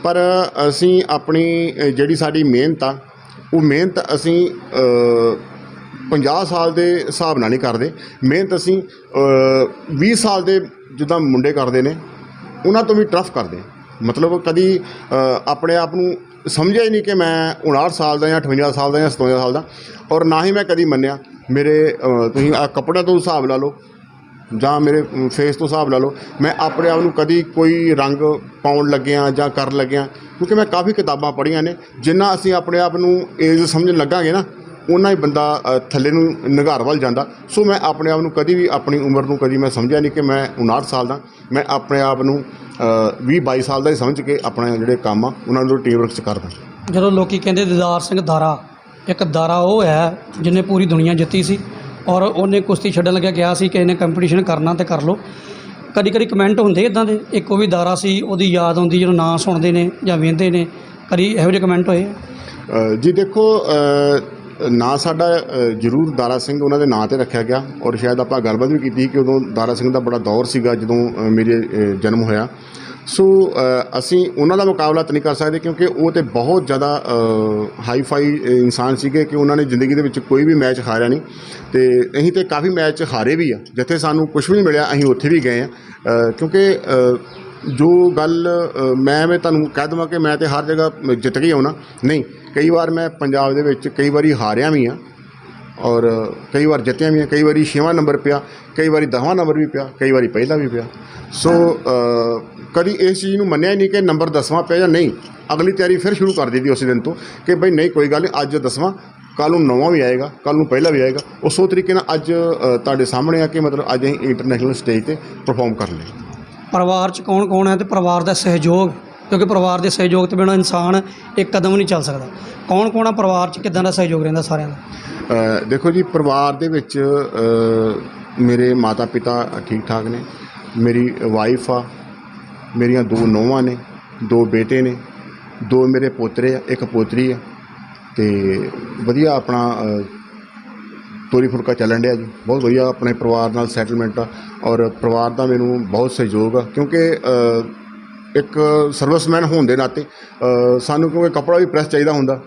ਪਰ ਅਸੀਂ ਆਪਣੀ ਜਿਹੜੀ ਸਾਡੀ ਮਿਹਨਤ ਆ ਉਹ ਮਿਹਨਤ ਅਸੀਂ ਅ, 50 ਸਾਲ ਦੇ ਹਿਸਾਬ ਨਾਲ ਨਹੀਂ ਕਰਦੇ। ਮਿਹਨਤ ਅਸੀਂ ਅ, 20 ਸਾਲ ਦੇ ਜਿੱਦਾਂ ਮੁੰਡੇ ਕਰਦੇ ਨੇ ਉਹਨਾਂ ਤੋਂ ਵੀ ਟਫ ਕਰਦੇ। ਮਤਲਬ ਕਦੀ ਆਪਣੇ ਆਪ ਨੂੰ ਸਮਝਿਆ ਹੀ ਨਹੀਂ ਕਿ ਮੈਂ 59 ਸਾਲ ਦਾ ਜਾਂ 58 ਸਾਲ ਦਾ ਜਾਂ 57 ਸਾਲ ਦਾ ਔਰ ਨਾ ਹੀ ਮੈਂ ਕਦੀ ਮੰਨਿਆ ਮੇਰੇ ਤੁਸੀਂ ਆ ਕੱਪੜਿਆਂ ਤੋਂ ਹਿਸਾਬ ਲਾ ਲਓ ਜਾਂ ਮੇਰੇ ਫੇਸ ਤੋਂ ਹਿਸਾਬ ਲਾ ਲਓ ਮੈਂ ਆਪਣੇ ਆਪ ਨੂੰ ਕਦੀ ਕੋਈ ਰੰਗ ਪਾਉਣ ਲੱਗਿਆ ਜਾਂ ਕਰਨ ਲੱਗਿਆ ਕਿਉਂਕਿ ਮੈਂ ਕਾਫੀ ਕਿਤਾਬਾਂ ਪੜ੍ਹੀਆਂ ਨੇ, ਜਿੰਨਾ ਅਸੀਂ ਆਪਣੇ ਆਪ ਨੂੰ ਏਜ ਸਮਝਣ ਲੱਗਾਂਗੇ ਨਾ ਉਹਨਾਂ ਹੀ ਬੰਦਾ ਥੱਲੇ ਨੂੰ ਨਿਗਾਰ ਵੱਲ ਜਾਂਦਾ। ਸੋ ਮੈਂ ਆਪਣੇ ਆਪ ਨੂੰ ਕਦੀ ਵੀ ਆਪਣੀ ਉਮਰ ਨੂੰ ਕਦੀ ਮੈਂ ਸਮਝਿਆ ਨਹੀਂ ਕਿ ਮੈਂ 59 ਸਾਲ ਦਾ, ਮੈਂ ਆਪਣੇ ਆਪ ਨੂੰ 20 22 ਸਾਲ ਦਾ ਹੀ ਸਮਝ ਕੇ ਆਪਣੇ ਜਿਹੜੇ ਕੰਮ ਆ, ਉਹਨਾਂ ਨੂੰ ਟੀਮ ਵਰਕ ਚ ਕਰਦਾ। ਜਦੋਂ ਲੋਕੀ ਕਹਿੰਦੇ ਦਿਦਾਰ ਸਿੰਘ ਦਾਰਾ, ਇੱਕ ਦਾਰਾ ਉਹ ਹੈ ਜਿਹਨੇ ਪੂਰੀ ਦੁਨੀਆ ਜਿੱਤੀ ਸੀ ਔਰ ਉਹਨੇ ਕੁਸ਼ਤੀ ਛੱਡਣ ਲੱਗਿਆ, ਗਿਆ ਸੀ ਕਿ ਇਹਨੇ ਕੰਪੀਟੀਸ਼ਨ ਕਰਨਾ ਤੇ ਕਰ ਲਓ। ਕਦੀ ਕਦੀ ਕਮੈਂਟ ਹੁੰਦੇ ਇਦਾਂ ਦੇ। ਇੱਕ ਉਹ ਵੀ ਦਾਰਾ ਸੀ, ਉਹਦੀ ਯਾਦ ਆਉਂਦੀ ਜਦੋਂ ਨਾਂ ਸੁਣਦੇ ਨੇ ਜਾਂ ਵੇਖਦੇ ਨੇ, ਕਦੀ ਇਹੋ ਜਿਹੇ ਕਮੈਂਟ ਹੋਏ? ਜੀ ਦੇਖੋ ਨਾਂ ਸਾਡਾ ਜ਼ਰੂਰ ਦਾਰਾ ਸਿੰਘ ਉਹਨਾਂ ਦੇ ਨਾਂ ਤੇ ਰੱਖਿਆ ਗਿਆ ਔਰ ਸ਼ਾਇਦ ਆਪਾਂ ਗੱਲਬਾਤ ਵੀ ਕੀਤੀ ਕਿ ਉਦੋਂ ਦਾਰਾ ਸਿੰਘ ਦਾ ਬੜਾ ਦੌਰ ਸੀਗਾ ਜਦੋਂ ਮੇਰੇ ਜਨਮ ਹੋਇਆ। ਸੋ ਅਸੀਂ ਉਹਨਾਂ ਦਾ ਮੁਕਾਬਲਾ ਤਾਂ ਨਹੀਂ ਕਰ ਸਕਦੇ ਕਿਉਂਕਿ ਉਹ ਤੇ ਬਹੁਤ ਜ਼ਿਆਦਾ ਹਾਈ ਫਾਈ ਇਨਸਾਨ ਸੀਗੇ ਕਿ ਉਹਨਾਂ ਨੇ ਜ਼ਿੰਦਗੀ ਦੇ ਵਿੱਚ ਕੋਈ ਵੀ ਮੈਚ ਹਾਰਿਆ ਨਹੀਂ। ਤੇ ਅਸੀਂ ਤੇ ਕਾਫੀ ਮੈਚ ਹਾਰੇ ਵੀ ਆ। ਜਿੱਥੇ ਸਾਨੂੰ ਕੁਝ ਵੀ ਨਹੀਂ ਮਿਲਿਆ, ਅਸੀਂ ਉੱਥੇ ਵੀ ਗਏ ਆ। ਕਿਉਂਕਿ ਜੋ ਗੱਲ ਮੈਂ ਮੈਂ ਤੁਹਾਨੂੰ ਕਹਿ ਦੇਵਾਂ ਕਿ ਮੈਂ ਤੇ ਹਰ ਜਗ੍ਹਾ ਜਿੱਤ ਕੇ ਹੀ ਆਉਣਾ। ਨਹੀਂ, ਕਈ ਵਾਰ ਮੈਂ ਪੰਜਾਬ ਦੇ ਵਿੱਚ ਕਈ ਵਾਰੀ ਹਾਰਿਆ ਵੀ ਆ। ਔਰ ਕਈ ਵਾਰ ਜਿੱਤਿਆ ਵੀ ਆ, ਕਈ ਵਾਰੀ ਛੇਵਾਂ ਨੰਬਰ ਪਿਆ, ਕਈ ਵਾਰੀ ਦਸਵਾਂ ਨੰਬਰ ਵੀ ਪਿਆ, ਕਈ ਵਾਰੀ ਪਹਿਲਾ ਵੀ ਪਿਆ। ਸੋ ਕਦੀ ਇਸ ਚੀਜ਼ ਨੂੰ ਮੰਨਿਆ ਹੀ ਨਹੀਂ ਕਿ ਨੰਬਰ ਦਸਵਾਂ ਪਿਆ ਜਾਂ ਨਹੀਂ। ਅਗਲੀ ਤਿਆਰੀ ਫਿਰ ਸ਼ੁਰੂ ਕਰ ਦਿੱਤੀ ਉਸ ਦਿਨ ਤੋਂ ਕਿ ਬਈ ਨਹੀਂ, ਕੋਈ ਗੱਲ ਨਹੀਂ, ਅੱਜ ਦਸਵਾਂ ਕੱਲ ਨੂੰ ਨੌਵਾਂ ਵੀ ਆਏਗਾ ਕੱਲ ਨੂੰ ਪਹਿਲਾ ਵੀ ਆਏਗਾ। ਉਸੋ ਤਰੀਕੇ ਨਾਲ ਅੱਜ ਤੁਹਾਡੇ ਸਾਹਮਣੇ ਆ ਕਿ ਮਤਲਬ ਅੱਜ ਅਸੀਂ ਇੰਟਰਨੈਸ਼ਨਲ ਸਟੇਜ ਤੇ ਪਰਫਾਰਮ ਕਰ ਲਏ। ਪਰਿਵਾਰ 'ਚ ਕੌਣ ਕੌਣ ਹੈ ਤੇ ਪਰਿਵਾਰ ਦਾ ਸਹਿਯੋਗ? ਕਿਉਂਕਿ ਪਰਿਵਾਰ ਦੇ ਸਹਿਯੋਗ ਤੋਂ ਬਿਨਾਂ ਇਨਸਾਨ ਇੱਕ ਕਦਮ ਨਹੀਂ ਚੱਲ ਸਕਦਾ। ਕੌਣ ਕੌਣ ਆ ਪਰਿਵਾਰ 'ਚ, ਕਿਦਾਂ ਦਾ ਸਹਿਯੋਗ ਰਹਿੰਦਾ ਸਾਰਿਆਂ ਦਾ? ਦੇਖੋ ਜੀ, ਪਰਿਵਾਰ ਦੇ ਵਿੱਚ ਮੇਰੇ ਮਾਤਾ ਪਿਤਾ ਠੀਕ ਠਾਕ ਨੇ, ਮੇਰੀ ਵਾਈਫ ਆ, ਮੇਰੀਆਂ ਦੋ ਨੂੰਹਾਂ ਨੇ, ਦੋ ਬੇਟੇ ਨੇ, ਦੋ ਮੇਰੇ ਪੋਤਰੇ ਆ, ਇੱਕ ਪੋਤਰੀ ਆ, ਤੇ ਵਧੀਆ ਆਪਣਾ ਤੋਰੀ ਫੁਲਕਾ ਚੱਲਣ ਡਿਆ ਜੀ। ਬਹੁਤ ਵਧੀਆ ਆਪਣੇ ਪਰਿਵਾਰ ਨਾਲ ਸੈਟਲਮੈਂਟ ਆ, ਔਰ ਪਰਿਵਾਰ ਦਾ ਮੈਨੂੰ ਬਹੁਤ ਸਹਿਯੋਗ ਆ, ਕਿਉਂਕਿ ਇੱਕ ਸਰਵਿਸਮੈਨ ਹੋਣ ਦੇ ਨਾਤੇ ਸਾਨੂੰ ਕਿਉਂਕਿ ਕੱਪੜਾ ਵੀ ਪ੍ਰੈਸ ਚਾਹੀਦਾ ਹੁੰਦਾ।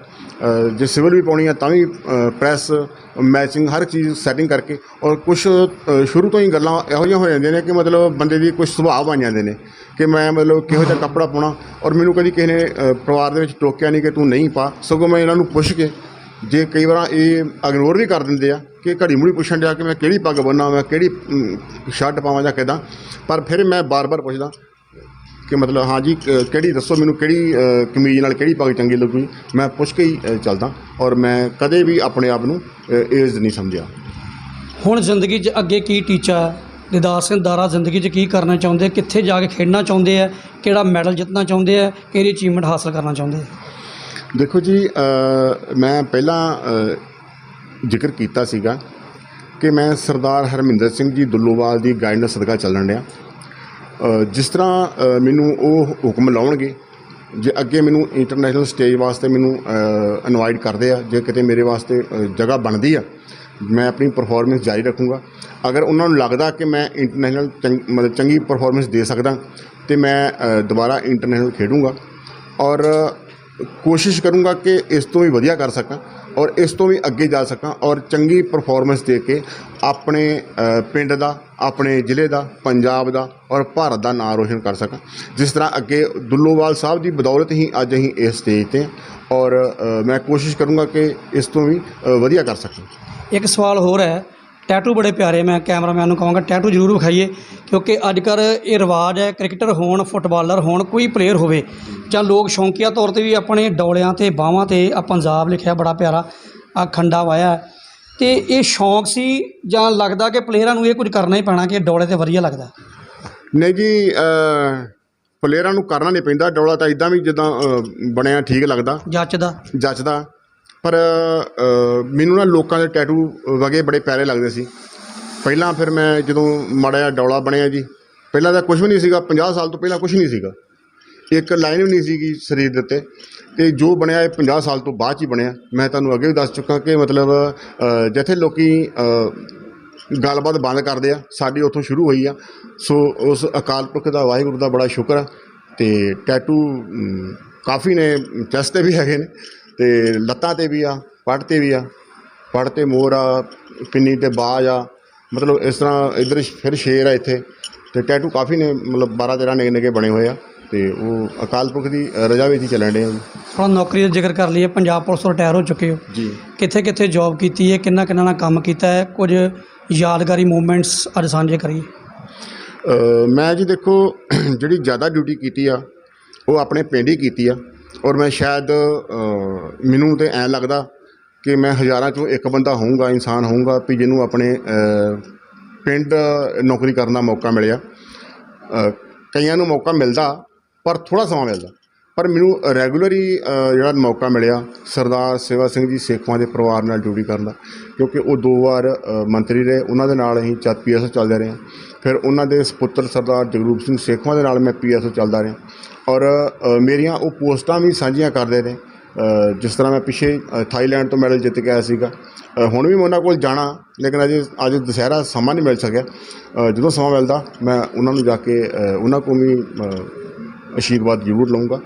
ਜੇ ਸਿਵਲ ਵੀ ਪਾਉਣੀ ਆ ਤਾਂ ਵੀ ਪ੍ਰੈਸ ਮੈਚਿੰਗ ਹਰ ਚੀਜ਼ ਸੈਟਿੰਗ ਕਰਕੇ ਔਰ ਕੁਝ ਸ਼ੁਰੂ ਤੋਂ ਹੀ ਗੱਲਾਂ ਇਹੋ ਜਿਹੀਆਂ ਹੋ ਜਾਂਦੀਆਂ ਨੇ ਕਿ ਮਤਲਬ ਬੰਦੇ ਦੀ ਕੁਝ ਸੁਭਾਅ ਬਣ ਜਾਂਦੇ ਨੇ ਕਿ ਮੈਂ ਮਤਲਬ ਕਿਹੋ ਜਿਹਾ ਕੱਪੜਾ ਪਾਉਣਾ ਔਰ ਮੈਨੂੰ ਕਦੀ ਕਿਸੇ ਨੇ ਪਰਿਵਾਰ ਦੇ ਵਿੱਚ ਟੋਕਿਆ ਨਹੀਂ ਕਿ ਤੂੰ ਨਹੀਂ ਪਾ, ਸਗੋਂ ਮੈਂ ਇਹਨਾਂ ਨੂੰ ਪੁੱਛ ਕੇ ਜੇ ਕਈ ਵਾਰ ਇਹ ਇਗਨੋਰ ਵੀ ਕਰ ਦਿੰਦੇ ਆ ਕਿ ਘੜੀ ਮੁੜੀ ਪੁੱਛਣ ਡਿਆ ਕਿ ਮੈਂ ਕਿਹੜੀ ਪੱਗ ਬੰਨਾਂ ਮੈਂ ਕਿਹੜੀ ਸ਼ਰਟ ਪਾਵਾਂ ਜਾਂ ਕਿੱਦਾਂ, ਪਰ ਫਿਰ ਮੈਂ ਬਾਰ-ਬਾਰ ਪੁੱਛਦਾ ਕਿ ਮਤਲਬ ਹਾਂ ਜੀ ਕ- ਕਿਹੜੀ ਦੱਸੋ ਮੈਨੂੰ ਕਿਹੜੀ ਅ, ਕਮੀਜ਼ ਨਾਲ ਕਿਹੜੀ ਪੱਗ ਚੰਗੀ ਲੱਗੂਗੀ? ਮੈਂ ਪੁੱਛ ਕੇ ਹੀ ਅ, ਚੱਲਦਾ। ਔਰ ਮੈਂ ਕਦੇ ਵੀ ਆਪਣੇ ਆਪ ਨੂੰ ਏਜ ਨਹੀਂ ਸਮਝਿਆ। ਹੁਣ ਜ਼ਿੰਦਗੀ 'ਚ ਅੱਗੇ ਕੀ ਟੀਚਾ? ਹੈ ਦਿਦਾਰ ਸਿੰਘ ਦਾਰਾ ਜ਼ਿੰਦਗੀ 'ਚ ਕੀ ਕਰਨਾ ਚਾਹੁੰਦੇ? ਆ? ਕਿੱਥੇ ਜਾ ਕੇ ਖੇਡਣਾ ਚਾਹੁੰਦੇ ਆ? ਕਿਹੜਾ ਮੈਡਲ ਜਿੱਤਣਾ ਚਾਹੁੰਦੇ ਆ? ਕਿਹੜੀ ਅਚੀਵਮੈਂਟ ਹਾਸਲ ਕਰਨਾ ਚਾਹੁੰਦੇ ਆ? ਦੇਖੋ ਜੀ ਅ, ਮੈਂ ਪਹਿਲਾਂ ਅ, ਜ਼ਿਕਰ ਕੀਤਾ ਸੀਗਾ ਕਿ ਮੈਂ ਸਰਦਾਰ ਹਰਮਿੰਦਰ ਸਿੰਘ ਜੀ ਦੁੱਲੋਵਾਲ ਦੀ ਗਾਈਡਨੈਂਸ ਸਦਕਾ ਚੱਲਣ ਡਿਆ। ਜਿਸ ਤਰ੍ਹਾਂ ਮੈਨੂੰ ਉਹ ਹੁਕਮ ਲਾਉਣਗੇ, ਜੇ ਅੱਗੇ ਮੈਨੂੰ ਇੰਟਰਨੈਸ਼ਨਲ ਸਟੇਜ ਵਾਸਤੇ ਮੈਨੂੰ ਇਨਵਾਈਟ ਕਰਦੇ ਆ, ਜੇ ਕਿਤੇ ਮੇਰੇ ਵਾਸਤੇ ਜਗ੍ਹਾ ਬਣਦੀ ਆ, ਮੈਂ ਆਪਣੀ ਪਰਫਾਰਮੈਂਸ ਜਾਰੀ ਰੱਖੂੰਗਾ। ਅਗਰ ਉਹਨਾਂ ਨੂੰ ਲੱਗਦਾ ਕਿ ਮੈਂ ਇੰਟਰਨੈਸ਼ਨਲ ਚੰਗ ਮਤਲਬ ਚੰਗੀ ਪਰਫਾਰਮੈਂਸ ਦੇ ਸਕਦਾ, ਤੇ ਮੈਂ ਦੁਬਾਰਾ ਇੰਟਰਨੈਸ਼ਨਲ ਖੇਡੂੰਗਾ। ਔਰ ਕੋਸ਼ਿਸ਼ ਕਰੂੰਗਾ ਕਿ ਇਸ ਤੋਂ ਵੀ ਵਧੀਆ ਕਰ ਸਕਾਂ। ਔਰ ਇਸ ਤੋਂ ਵੀ ਅੱਗੇ ਜਾ ਸਕਾਂ ਔਰ ਚੰਗੀ ਪਰਫਾਰਮੈਂਸ ਦੇ ਕੇ ਆਪਣੇ ਪਿੰਡ ਦਾ, ਆਪਣੇ ਜ਼ਿਲ੍ਹੇ ਦਾ, ਪੰਜਾਬ ਦਾ ਔਰ ਭਾਰਤ ਦਾ ਨਾਮ ਰੋਸ਼ਨ ਕਰ ਸਕਾਂ। ਜਿਸ ਤਰ੍ਹਾਂ ਅੱਗੇ ਦੁੱਲੋਵਾਲ ਸਾਹਿਬ ਦੀ ਬਦੌਲਤ ਹੀ ਅੱਜ ਅਸੀਂ ਇਸ ਸਟੇਜ ਤੇ ਔਰ ਮੈਂ ਕੋਸ਼ਿਸ਼ ਕਰੂੰਗਾ ਕਿ ਇਸ ਤੋਂ ਵੀ ਵਧੀਆ ਕਰ ਸਕਾਂ ਇੱਕ ਸਵਾਲ ਹੋਰ ਹੈ ਟੈਟੂ ਬੜੇ ਪਿਆਰੇ ਮੈਂ ਕੈਮਰਾਮੈਨ ਨੂੰ ਕਹਾਂਗਾ ਟੈਟੂ ਜ਼ਰੂਰ ਵਿਖਾਈਏ ਕਿਉਂਕਿ ਅੱਜ ਕੱਲ੍ਹ ਇਹ ਰਿਵਾਜ ਹੈ ਕ੍ਰਿਕਟਰ ਹੋਣ ਫੁੱਟਬਾਲਰ ਹੋਣ ਕੋਈ ਪਲੇਅਰ ਹੋਵੇ। ਜਾਂ ਲੋਕ ਸ਼ੌਂਕੀਆ ਤੌਰ ਤੇ ਵੀ ਆਪਣੇ ਡੌਲਿਆਂ ਤੇ ਬਾਹਾਂ ਤੇ ਆ ਪੰਜਾਬ ਲਿਖਿਆ ਬੜਾ ਪਿਆਰਾ ਆ ਖੰਡਾ ਵਾਇਆ। ਤੇ ਇਹ ਸ਼ੌਂਕ ਸੀ ਜਾਂ ਲੱਗਦਾ ਕਿ ਪਲੇਅਰਾਂ ਨੂੰ ਇਹ ਕੁਝ ਕਰਨਾ ਹੀ ਪੈਣਾ ਕਿ ਡੌਲੇ ਤੇ ਵਧੀਆ ਲੱਗਦਾ? ਨਹੀਂ ਜੀ ਪਲੇਅਰਾਂ ਨੂੰ ਕਰਨਾ ਨਹੀਂ ਪੈਂਦਾ ਡੌਲਾ ਤਾਂ ਇਦਾਂ ਵੀ ਜਿੱਦਾਂ ਬਣਿਆ ਠੀਕ ਲੱਗਦਾ। ਜੱਚਦਾ। ਜੱਚਦਾ। ਪਰ ਮੈਨੂੰ ਨਾ ਲੋਕਾਂ ਦੇ ਟੈਟੂ ਵਗੇ ਬੜੇ ਪਿਆਰੇ ਲੱਗਦੇ ਸੀ। ਪਹਿਲਾਂ ਫਿਰ ਮੈਂ ਜਦੋਂ ਮਾੜਾ ਜਿਹਾ ਡੌਲਾ ਬਣਿਆ ਜੀ, ਪਹਿਲਾਂ ਤਾਂ ਕੁਝ ਵੀ ਨਹੀਂ ਸੀਗਾ 50 ਸਾਲ ਤੋਂ ਪਹਿਲਾਂ ਕੁਝ ਨਹੀਂ ਸੀਗਾ। ਇੱਕ ਲਾਈਨ ਵੀ ਨਹੀਂ ਸੀਗੀ ਸਰੀਰ ਦੇ ਉੱਤੇ, ਤੇ ਜੋ ਬਣਿਆ ਇਹ 50 ਸਾਲ ਤੋਂ ਬਾਅਦ 'ਚ ਹੀ ਬਣਿਆ। ਮੈਂ ਤੁਹਾਨੂੰ ਅੱਗੇ ਵੀ ਦੱਸ ਚੁੱਕਾ ਕਿ ਮਤਲਬ ਜਿੱਥੇ ਲੋਕੀ ਗੱਲਬਾਤ ਬੰਦ ਕਰਦੇ ਆ, ਸਾਡੀ ਉੱਥੋਂ ਸ਼ੁਰੂ ਹੋਈ ਆ। ਸੋ ਉਸ ਅਕਾਲ ਪੁਰਖ ਦਾ, ਵਾਹਿਗੁਰੂ ਦਾ ਬੜਾ ਸ਼ੁਕਰ ਆ, ਤੇ ਟੈਟੂ ਕਾਫੀ ਨੇ ਚੈਸਟ ਤੇ ਵੀ ਹੈਗੇ ਨੇ। ਤੇ ਲੱਤਾਂ ਤੇ ਵੀ ਆ ਪੱਟ ਤੇ ਵੀ ਆ। ਪੱਟ ਤੇ ਮੋਰ ਆ ਪਿੰਨੀ ਤੇ ਬਾਜ ਆ। ਮਤਲਬ ਇਸ ਤਰ੍ਹਾਂ ਇਧਰ ਫਿਰ ਸ਼ੇਰ ਆ ਇੱਥੇ। ਤੇ ਟੈਟੂ ਕਾਫੀ ਨੇ ਮਤਲਬ 12 13 ਨਿੱਕੇ ਨਿੱਕੇ ਬਣੇ ਹੋਏ ਆ। ਤੇ ਉਹ ਅਕਾਲ ਪੁਰਖ ਦੀ ਰਜਾ ਵਿੱਚ ਹੀ ਚੱਲਣ ਡੇ ਆ ਜੀ ਨੌਕਰੀ ਦਾ ਜ਼ਿਕਰ ਕਰ ਲਈਏ ਪੰਜਾਬ ਪੁਲਿਸ ਤੋਂ ਰਿਟਾਇਰ ਹੋ ਚੁੱਕੇ ਹੋ। ਜੀ। ਕਿੱਥੇ ਕਿੱਥੇ ਜੌਬ ਕੀਤੀ ਹੈ ਕਿੰਨਾ ਕਿੰਨਾ ਨਾਲ ਕੰਮ ਕੀਤਾ ਹੈ ਕੁਝ ਯਾਦਗਾਰੀ ਮੂਮੈਂਟਸ ਅੱਜ ਸਾਂਝੇ ਕਰੀਏ। ਅ, ਮੈਂ ਜੀ ਦੇਖੋ ਜਿਹੜੀ ਜ਼ਿਆਦਾ ਡਿਊਟੀ ਕੀਤੀ ਆ ਉਹ ਆਪਣੇ ਪਿੰਡ ਹੀ ਕੀਤੀ ਆ। ਔਰ ਮੈਂ ਸ਼ਾਇਦ ਮੈਨੂੰ ਤਾਂ ਐਂ ਲੱਗਦਾ ਕਿ ਮੈਂ ਹਜ਼ਾਰਾਂ ਚੋਂ ਇੱਕ ਬੰਦਾ ਹੋਊਂਗਾ, ਇਨਸਾਨ ਹੋਊਂਗਾ ਵੀ ਜਿਹਨੂੰ ਆਪਣੇ ਪਿੰਡ ਨੌਕਰੀ ਕਰਨ ਦਾ ਮੌਕਾ ਮਿਲਿਆ। ਕਈਆਂ ਨੂੰ ਮੌਕਾ ਮਿਲਦਾ, ਪਰ ਥੋੜ੍ਹਾ ਸਮਾਂ ਮਿਲਦਾ। ਪਰ ਮੈਨੂੰ ਰੈਗੂਲਰੀ ਜਿਹੜਾ ਮੌਕਾ ਮਿਲਿਆ ਸਰਦਾਰ ਸੇਵਾ ਸਿੰਘ ਜੀ ਸੇਖਵਾਂ ਦੇ ਪਰਿਵਾਰ ਨਾਲ ਡਿਊਟੀ ਕਰਨ ਦਾ ਕਿਉਂਕਿ ਉਹ ਦੋ ਵਾਰ ਮੰਤਰੀ ਰਹੇ ਉਹਨਾਂ ਦੇ ਨਾਲ ਅਸੀਂ ਚੱਲ ਪੀਐਸਓ ਚੱਲਦੇ ਰਹੇ ਫਿਰ ਉਹਨਾਂ ਦੇ ਸੁਪੁੱਤਰ ਸਰਦਾਰ ਜਗਰੂਪ ਸਿੰਘ ਸੇਖਵਾਂ ਦੇ ਨਾਲ ਮੈਂ ਪੀਐਸਓ ਚੱਲਦਾ ਰਿਹਾ। ਔਰ ਮੇਰੀਆਂ ਉਹ ਪੋਸਟਾਂ ਵੀ ਸਾਂਝੀਆਂ ਕਰਦੇ ਨੇ ਜਿਸ ਤਰ੍ਹਾਂ ਮੈਂ ਪਿੱਛੇ ਥਾਈਲੈਂਡ ਤੋਂ ਮੈਡਲ ਜਿੱਤ ਕੇ ਆਇਆ ਸੀਗਾ। ਹੁਣ ਵੀ ਮੈਂ ਉਹਨਾਂ ਕੋਲ ਜਾਣਾ ਲੇਕਿਨ ਅਜੇ ਅੱਜ ਦੁਸਹਿਰਾ ਸਮਾਂ ਨਹੀਂ ਮਿਲ ਸਕਿਆ। ਜਦੋਂ ਸਮਾਂ ਮਿਲਦਾ ਮੈਂ ਉਹਨਾਂ ਨੂੰ ਜਾ ਕੇ ਉਹਨਾਂ ਕੋਲ ਵੀ ਅ, ਆਸ਼ੀਰਵਾਦ ਜ਼ਰੂਰ ਲਵਾਂਗਾ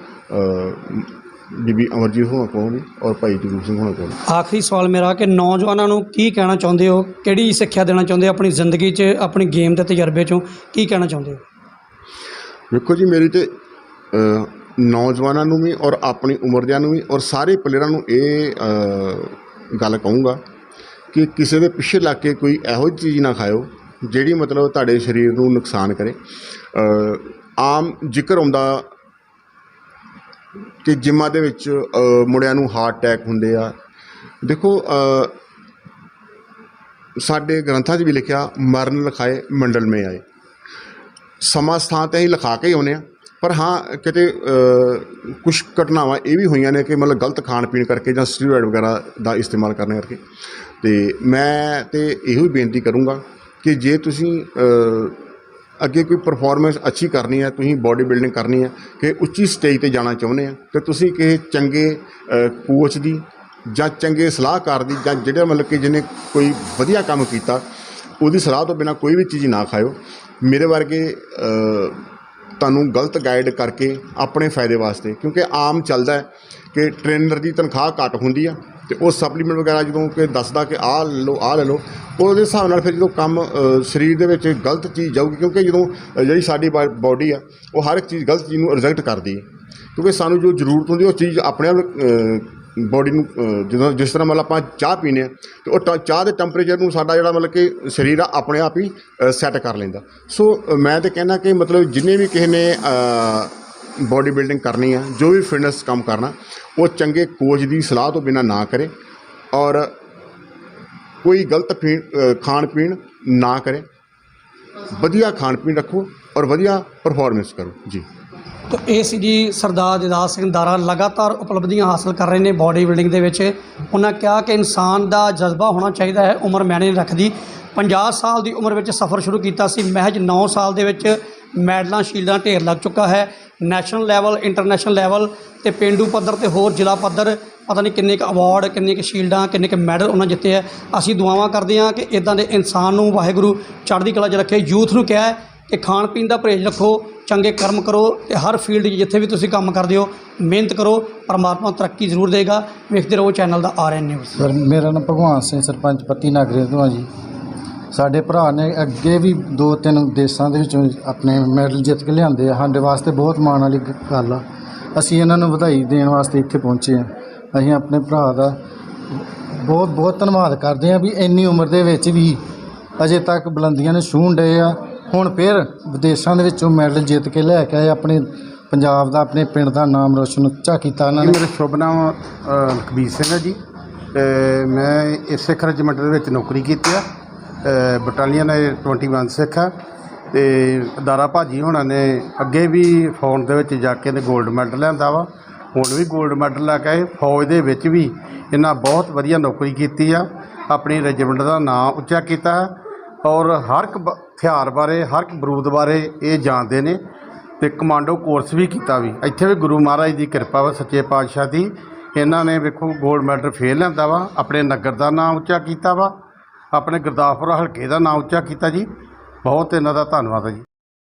ਬੀਬੀ ਅਮਰਜੀਤ ਹੋਣਾ ਕੋਲ ਵੀ ਔਰ ਭਾਈ ਜਗਰੂਪ ਸਿੰਘ ਹੋਣਾ ਕੋਲ ਆਖਰੀ ਸਵਾਲ ਮੇਰਾ ਕਿ ਨੌਜਵਾਨਾਂ ਨੂੰ ਕੀ ਕਹਿਣਾ ਚਾਹੁੰਦੇ ਹੋ? ਕਿਹੜੀ ਸਿੱਖਿਆ ਦੇਣਾ ਚਾਹੁੰਦੇ ਹੋ ਆਪਣੀ ਜ਼ਿੰਦਗੀ 'ਚ ਆਪਣੀ ਗੇਮ ਦੇ ਤਜਰਬੇ 'ਚੋਂ? ਕੀ ਕਹਿਣਾ ਚਾਹੁੰਦੇ ਹੋ? ਵੇਖੋ ਜੀ ਮੇਰੀ ਤੇ ਅ, ਨੌਜਵਾਨਾਂ ਨੂੰ ਵੀ ਔਰ ਆਪਣੀ ਉਮਰ ਦਿਆਂ ਨੂੰ ਵੀ ਔਰ ਸਾਰੇ ਪਲੇਅਰਾਂ ਨੂੰ ਇਹ ਅ, ਗੱਲ ਕਹੂੰਗਾ ਕਿ ਕਿਸੇ ਦੇ ਪਿੱਛੇ ਲੱਗ ਕੇ ਕੋਈ ਇਹੋ ਜਿਹੀ ਚੀਜ਼ ਨਾ ਖਾਓ ਜਿਹੜੀ ਮਤਲਬ ਤੁਹਾਡੇ ਸਰੀਰ ਨੂੰ ਨੁਕਸਾਨ ਕਰੇ। ਅ, ਆਮ ਜ਼ਿਕਰ ਆਉਂਦਾ ਕਿ ਜਿੰਮਾਂ ਦੇ ਵਿੱਚ ਮੁੰਡਿਆਂ ਨੂੰ ਹਾਰਟ ਅਟੈਕ ਹੁੰਦੇ ਆ। ਦੇਖੋ ਸਾਡੇ ਗ੍ਰੰਥਾਂ 'ਚ ਵੀ ਲਿਖਿਆ, ਮਰਨ ਲਿਖਾਏ, ਮੰਡਲ ਮੇ ਆਏ। ਸਮਾਂ ਸਥਾਨ ਤੇ ਅਸੀਂ ਲਿਖਾ ਕੇ ਹੀ ਆਉਂਦੇ ਹਾਂ ਪਰ ਹਾਂ, ਕਿਤੇ ਕੁਝ ਘਟਨਾਵਾਂ ਇਹ ਵੀ ਹੋਈਆਂ ਨੇ ਕਿ ਮਤਲਬ ਗਲਤ ਖਾਣ ਪੀਣ ਕਰਕੇ ਜਾਂ ਸਟੀਰੋਇਡ ਵਗੈਰਾ ਦਾ ਇਸਤੇਮਾਲ ਕਰਨ ਕਰਕੇ। ਤੇ ਮੈਂ ਤੇ ਇਹੋ ਹੀ ਬੇਨਤੀ ਕਰੂੰਗਾ ਕਿ ਜੇ ਤੁਸੀਂ ਅੱਗੇ ਕੋਈ ਪਰਫਾਰਮੈਂਸ ਅੱਛੀ ਕਰਨੀ ਹੈ, ਤੁਸੀਂ ਬਾਡੀ ਬਿਲਡਿੰਗ ਕਰਨੀ ਹੈ, ਕਿ ਉੱਚੀ ਸਟੇਜ ਤੇ ਜਾਣਾ ਚਾਹੁੰਦੇ ਆ, ਤੇ ਤੁਸੀਂ ਕਿਸੇ ਚੰਗੇ ਕੋਚ ਦੀ ਜਾਂ ਚੰਗੇ ਸਲਾਹਕਾਰ ਦੀ ਜਾਂ ਜਿਹੜਾ ਮਤਲਬ ਕਿ ਜਿਹਨੇ ਕੋਈ ਵਧੀਆ ਕੰਮ ਕੀਤਾ, ਉਹਦੀ ਸਲਾਹ ਤੋਂ ਬਿਨਾ ਕੋਈ ਵੀ ਚੀਜ਼ ਨਾ ਖਾਓ ਮੇਰੇ ਵਰਗੇ ਤੁਹਾਨੂੰ ਗਲਤ ਗਾਈਡ ਕਰਕੇ ਆਪਣੇ ਫਾਇਦੇ ਵਾਸਤੇ, ਕਿਉਂਕਿ ਆਮ ਚੱਲਦਾ ਹੈ ਕਿ ਟ੍ਰੇਨਰ ਦੀ ਤਨਖਾਹ ਘੱਟ ਹੁੰਦੀ ਆ, ਤੇ ਉਹ ਸਪਲੀਮੈਂਟ ਵਗੈਰਾ ਜਦੋਂ ਕਿ ਦੱਸਦਾ ਕਿ ਆਹ ਲੈ ਲਓ, ਆਹ ਲੈ ਲਓ ਉਹਦੇ ਹਿਸਾਬ ਨਾਲ ਫਿਰ ਜਦੋਂ ਕੰਮ ਅ, ਸਰੀਰ ਦੇ ਵਿੱਚ ਗਲਤ ਚੀਜ਼ ਜਾਊਗੀ ਕਿਉਂਕਿ ਜਦੋਂ ਅ, ਜਿਹੜੀ ਸਾਡੀ ਬਾਡੀ ਆ ਉਹ ਹਰ ਇੱਕ ਚੀਜ਼ ਗਲਤ ਚੀਜ਼ ਨੂੰ ਰਿਜੈਕਟ ਕਰਦੀ ਹੈ। ਕਿਉਂਕਿ ਸਾਨੂੰ ਜੋ ਜ਼ਰੂਰਤ ਹੁੰਦੀ ਉਹ ਚੀਜ਼ ਆਪਣੇ ਆਪ ਬੋਡੀ ਨੂੰ ਅ, ਜਦੋਂ ਜਿਸ ਤਰ੍ਹਾਂ ਮਤਲਬ ਆਪਾਂ ਚਾਹ ਪੀਂਦੇ ਹਾਂ ਤੇ ਉਹ ਟ- ਚਾਹ ਦੇ ਟੈਂਪਰੇਚਰ ਨੂੰ ਸਾਡਾ ਜਿਹੜਾ ਮਤਲਬ ਕਿ ਸਰੀਰ ਆ ਆਪਣੇ ਆਪ ਹੀ ਸੈੱਟ ਕਰ ਲੈਂਦਾ। ਸੋ ਅ, ਮੈਂ ਤਾਂ ਕਹਿੰਦਾ ਕਿ ਮਤਲਬ ਜਿੰਨੇ ਵੀ ਕਿਸੇ ਨੇ ਬੋਡੀ ਬਿਲਡਿੰਗ ਕਰਨੀ ਆ ਜੋ ਵੀ ਫਿਟਨੈਸ ਕੰਮ ਕਰਨਾ ਉਹ ਚੰਗੇ ਕੋਚ ਦੀ ਸਲਾਹ ਤੋਂ ਬਿਨਾ ਨਾ ਕਰੇ। ਔਰ ਕੋਈ ਗਲਤ ਪੀਣ ਅ, ਖਾਣ ਪੀਣ ਨਾ ਕਰੇ। ਵਧੀਆ ਖਾਣ ਪੀਣ ਰੱਖੋ ਔਰ ਵਧੀਆ ਪਰਫਾਰਮੈਂਸ ਕਰੋ। ਜੀ। ਤਾਂ ਇਹ ਸੀ ਜੀ ਸਰਦਾਰ ਜਦਾਸ ਸਿੰਘ ਦਾਰਾ ਲਗਾਤਾਰ ਉਪਲਬਧੀਆਂ ਹਾਸਲ ਕਰ ਰਹੇ ਨੇ ਬਾਡੀ ਬਿਲਡਿੰਗ ਦੇ ਵਿੱਚ। ਉਹਨਾਂ ਕਿਹਾ ਕਿ ਇਨਸਾਨ ਦਾ ਜਜ਼ਬਾ ਹੋਣਾ ਚਾਹੀਦਾ ਹੈ ਉਮਰ ਮੈਨੇ ਨਹੀਂ ਰੱਖਦੀ। 50 ਸਾਲ ਦੀ ਉਮਰ ਵਿੱਚ ਸਫ਼ਰ ਸ਼ੁਰੂ ਕੀਤਾ ਸੀ। ਮਹਿਜ 9 ਸਾਲ ਦੇ ਵਿੱਚ ਮੈਡਲਾਂ ਸ਼ੀਲਡਾਂ ਢੇਰ ਲੱਗ ਚੁੱਕਾ ਹੈ। ਨੈਸ਼ਨਲ ਲੈਵਲ ਇੰਟਰਨੈਸ਼ਨਲ ਲੈਵਲ ਤੇ ਪਿੰਡੂ ਪੱਧਰ ਤੇ ਹੋਰ ਜ਼ਿਲ੍ਹਾ ਪੱਧਰ ਪਤਾ ਨਹੀਂ ਕਿੰਨੇ ਕੁ ਅਵਾਰਡ ਕਿੰਨੇ ਕੁ ਸ਼ੀਲਡਾਂ ਕਿੰਨੇ ਕੁ ਮੈਡਲ ਉਹਨਾਂ ਜਿੱਤੇ ਹੈ ਅਸੀਂ ਦੁਆਵਾਂ ਕਰਦੇ ਹਾਂ ਕਿ ਇਦਾਂ ਦੇ ਇਨਸਾਨ ਨੂੰ ਵਾਹਿਗੁਰੂ ਚੜ੍ਹਦੀ ਕਲਾ 'ਚ ਰੱਖੇ। ਯੂਥ ਨੂੰ ਕਿਹਾ ਹੈ ਕਿ ਖਾਣ ਪੀਣ ਦਾ ਪਰਹੇਜ਼ ਰੱਖੋ, ਚੰਗੇ ਕਰਮ ਕਰੋ ਤੇ ਹਰ ਫੀਲਡ 'ਚ ਜਿੱਥੇ ਵੀ ਤੁਸੀਂ ਕੰਮ ਕਰਦੇ ਹੋ, ਮਿਹਨਤ ਕਰੋ, ਪਰਮਾਤਮਾ ਤਰੱਕੀ ਜ਼ਰੂਰ ਦੇਗਾ। ਵੇਖਦੇ ਰਹੋ ਚੈਨਲ ਦਾ ਆਰ ਐਨ ਨਿਊਜ਼ ਸਰ, ਮੇਰਾ ਨਾਮ ਭਗਵਾਨ ਸਿੰਘ, ਸਰਪੰਚ ਪੱਤੀ ਨਾਗਰੇ ਤੋਂ ਆ ਜੀ। ਸਾਡੇ ਭਰਾ ਨੇ ਅੱਗੇ ਵੀ ਦੋ ਤਿੰਨ ਦੇਸ਼ਾਂ ਦੇ ਵਿੱਚੋਂ ਆਪਣੇ ਮੈਡਲ ਜਿੱਤ ਕੇ ਲਿਆਂਦੇ ਆ। ਸਾਡੇ ਵਾਸਤੇ ਬਹੁਤ ਮਾਣ ਵਾਲੀ ਗੱਲ ਆ। ਅਸੀਂ ਇਹਨਾਂ ਨੂੰ ਵਧਾਈ ਦੇਣ ਵਾਸਤੇ ਇੱਥੇ ਪਹੁੰਚੇ ਆ। ਅਸੀਂ ਆਪਣੇ ਭਰਾ ਦਾ ਬਹੁਤ ਬਹੁਤ ਧੰਨਵਾਦ ਕਰਦੇ ਆ ਵੀ ਇੰਨੀ ਉਮਰ ਦੇ ਵਿੱਚ ਵੀ ਅਜੇ ਤੱਕ ਬੁਲੰਦੀਆਂ ਨੇ ਛੂਹਣ ਡਏ ਆ। ਹੁਣ ਫਿਰ ਵਿਦੇਸ਼ਾਂ ਦੇ ਵਿੱਚੋਂ ਮੈਡਲ ਜਿੱਤ ਕੇ ਲੈ ਕੇ ਆਏ ਆਪਣੇ ਪੰਜਾਬ ਦਾ ਆਪਣੇ ਪਿੰਡ ਦਾ ਨਾਮ ਰੋਸ਼ਨ ਉੱਚਾ ਕੀਤਾ ਇਹਨਾਂ ਜੀ ਨੇ। ਮੇਰਾ ਸ਼ੁਭ ਨਾਮ ਅ, ਲਖਬੀਰ ਸਿੰਘ ਹੈ ਜੀ। ਤੇ ਮੈਂ ਇਸ ਸਿੱਖ ਰੈਜੀਮੈਂਟ ਦੇ ਵਿੱਚ ਨੌਕਰੀ ਕੀਤੀ ਆ। ਬਟਾਲੀਅਨ 21 ਸਿੱਖ ਆ। ਤੇ ਦਾਰਾ ਭਾਜੀ ਹੋਣਾ ਨੇ ਅੱਗੇ ਵੀ ਫੌਜ ਦੇ ਵਿੱਚ ਜਾ ਕੇ ਤੇ 골ਡ ਮੈਡਲ ਲਿਆਂਦਾ ਵਾ। ਹੁਣ ਵੀ 골ਡ ਮੈਡਲ ਲੈ ਕੇ ਆਏ, ਫੌਜ ਦੇ ਵਿੱਚ ਵੀ ਇਹਨਾਂ ਬਹੁਤ ਵਧੀਆ ਨੌਕਰੀ ਕੀਤੀ ਆ। ਆਪਣੀ ਰੈਜੀਮੈਂਟ ਦਾ ਨਾਮ ਉੱਚਾ ਕੀਤਾ ਔਰ ਹਰ ਇੱਕ ਬ- ਹਥਿਆਰ ਬਾਰੇ, ਹਰ ਇੱਕ ਬਰੂਦ ਬਾਰੇ ਇਹ ਜਾਣਦੇ ਨੇ ਤੇ ਕਮਾਂਡੋ ਕੋਰਸ ਵੀ ਕੀਤਾ ਵੀ। ਇੱਥੇ ਵੀ ਗੁਰੂ ਮਹਾਰਾਜ ਦੀ ਕਿਰਪਾ ਵਾ, ਸੱਚੇ ਪਾਤਸ਼ਾਹ ਦੀ। ਇਹਨਾਂ ਨੇ ਵੇਖੋ 골ਡ ਮੈਡਲ ਫੇਰ ਲੈਂਦਾ ਵਾ, ਆਪਣੇ ਨਗਰ ਦਾ ਨਾਮ ਉੱਚਾ ਕੀਤਾ ਵਾ, ਆਪਣੇ ਗੁਰਦਾਸਪੁਰ ਹਲਕੇ ਦਾ ਨਾਮ ਉੱਚਾ ਕੀਤਾ ਜੀ। ਬਹੁਤ ਇਹਨਾਂ ਦਾ ਧੰਨਵਾਦ ਹੈ ਜੀ।